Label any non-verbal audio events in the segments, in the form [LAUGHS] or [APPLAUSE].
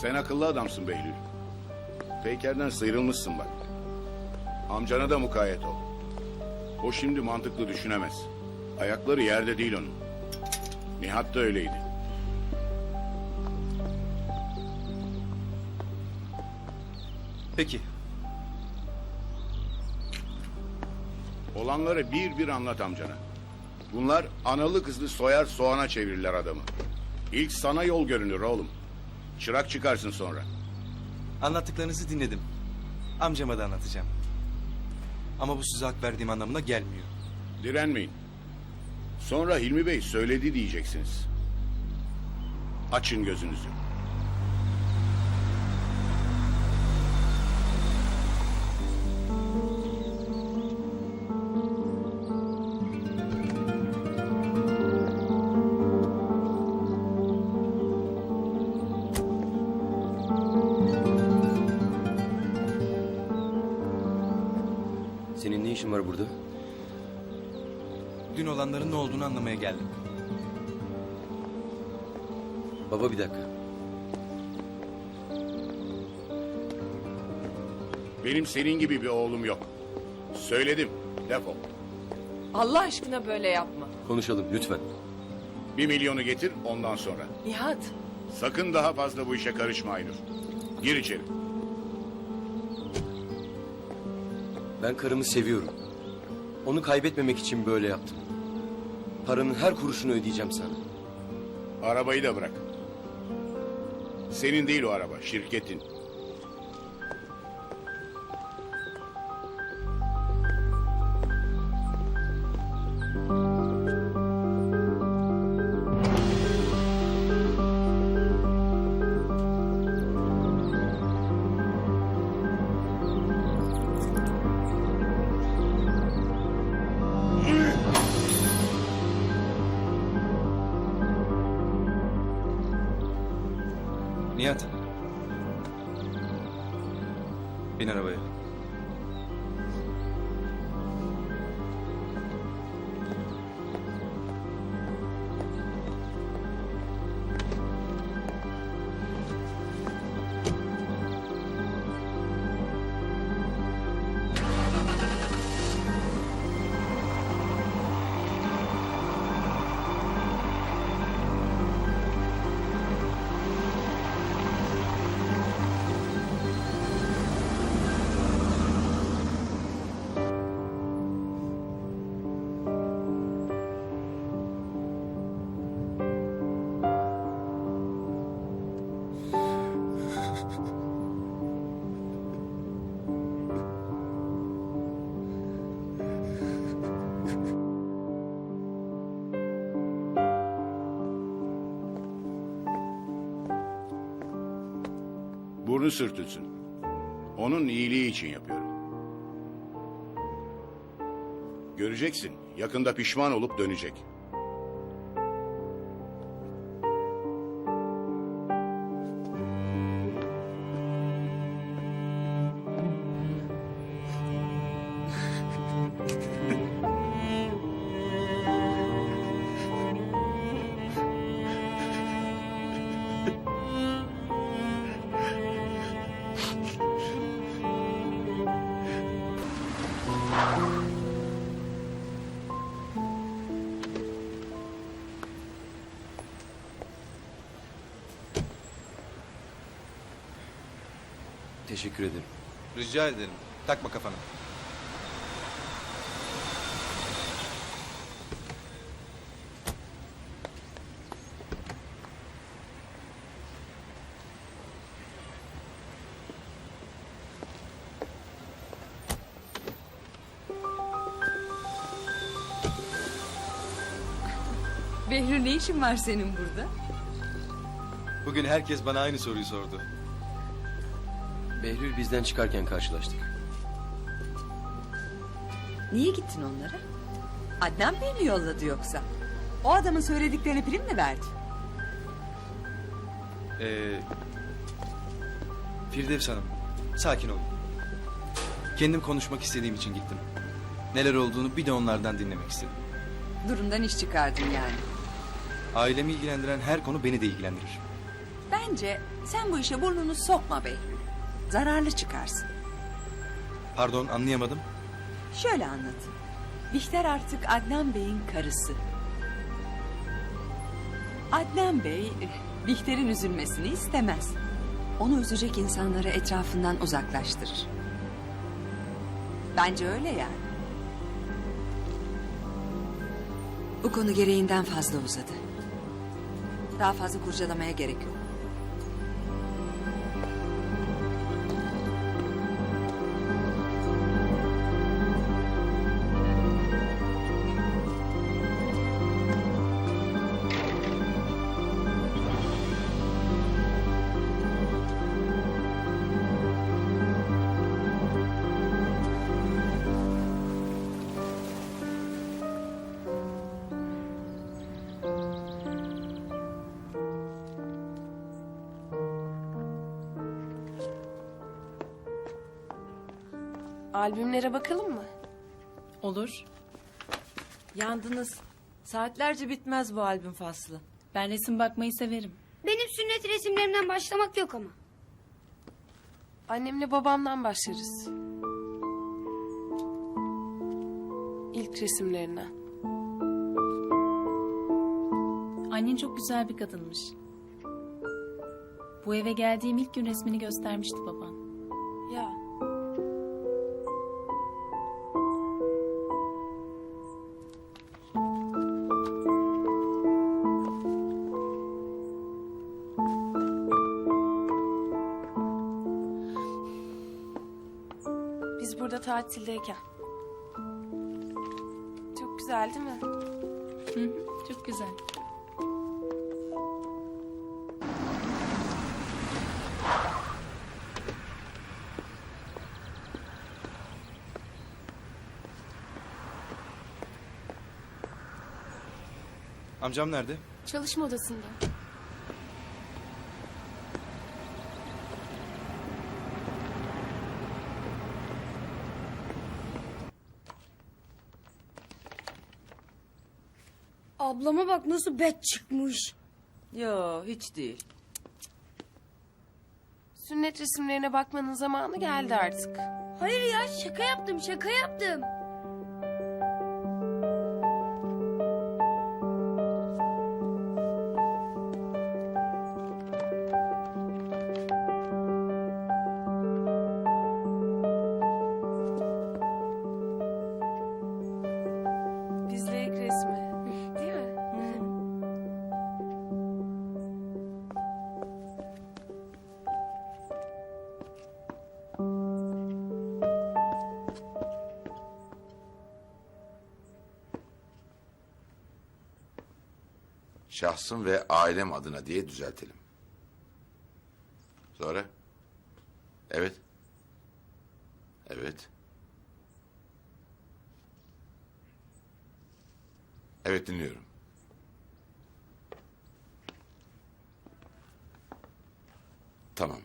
Sen akıllı adamsın Behlül. Peyker'den sıyrılmışsın bak. Amcana da mukayyet ol. O şimdi mantıklı düşünemez. Ayakları yerde değil onun. Nihat da öyleydi. Peki. Olanları bir bir anlat amcana. Bunlar analı kızlı soyar soğana çevirirler adamı. İlk sana yol görünür oğlum. Çırak çıkarsın sonra. Anlattıklarınızı dinledim. Amcama da anlatacağım. Ama bu size hak verdiğim anlamına gelmiyor. Direnmeyin. Sonra Hilmi Bey söyledi diyeceksiniz. Açın gözünüzü. Dün olanların ne olduğunu anlamaya geldim. Baba bir dakika. Benim senin gibi bir oğlum yok. Söyledim. Defol. Allah aşkına böyle yapma. Konuşalım lütfen. Bir milyonu getir ondan sonra. Nihat. Sakın daha fazla bu işe karışma Aynur. Gir içeri. Ben karımı seviyorum. Onu kaybetmemek için böyle yaptım. Paranın her kuruşunu ödeyeceğim sana. Arabayı da bırak. Senin değil o araba, şirketin. 别闹了呗。Burnu sürtülsün. Onun iyiliği için yapıyorum. Göreceksin. Yakında pişman olup dönecek. Teşekkür ederim. Rica ederim. Takma kafana. Behlül ne işin var senin burada? Bugün herkes bana aynı soruyu sordu. Behlül bizden çıkarken karşılaştık. Niye gittin onlara? Adnan Bey mi yolladı yoksa? O adamın söylediklerini prim mi verdi? Ee, Firdevs Hanım, sakin olun. Kendim konuşmak istediğim için gittim. Neler olduğunu bir de onlardan dinlemek istedim. Durumdan iş çıkardın yani. Ailemi ilgilendiren her konu beni de ilgilendirir. Ben Bence sen bu işe burnunu sokma Behlül. Zararlı çıkarsın. Pardon anlayamadım. Şöyle anlatayım. Bihter artık Adnan Bey'in karısı. Adnan Bey eh, Bihter'in üzülmesini istemez. Onu üzecek insanları etrafından uzaklaştırır. Bence öyle yani. Bu konu gereğinden fazla uzadı. Daha fazla kurcalamaya gerek yok. Albümlere bakalım mı? Olur. Yandınız. Saatlerce bitmez bu albüm faslı. Ben resim bakmayı severim. Benim sünnet resimlerimden başlamak yok ama. Annemle babamdan başlarız. İlk resimlerinden. Annen çok güzel bir kadınmış. Bu eve geldiğim ilk gün resmini göstermişti baban. Tatildeyken. Çok güzel değil mi? Hı hı, çok güzel. Amcam nerede? Çalışma odasında. Ablama bak nasıl bet çıkmış. Yo hiç değil. Sünnet resimlerine bakmanın zamanı geldi artık. Hayır ya şaka yaptım şaka yaptım. Şahsım ve ailem adına diye düzeltelim. Sonra? Evet. Evet. Evet dinliyorum. Tamam.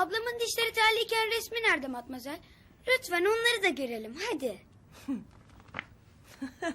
Ablamın dişleri terliyken resmi nerede matmazel? Lütfen onları da görelim hadi. [LAUGHS]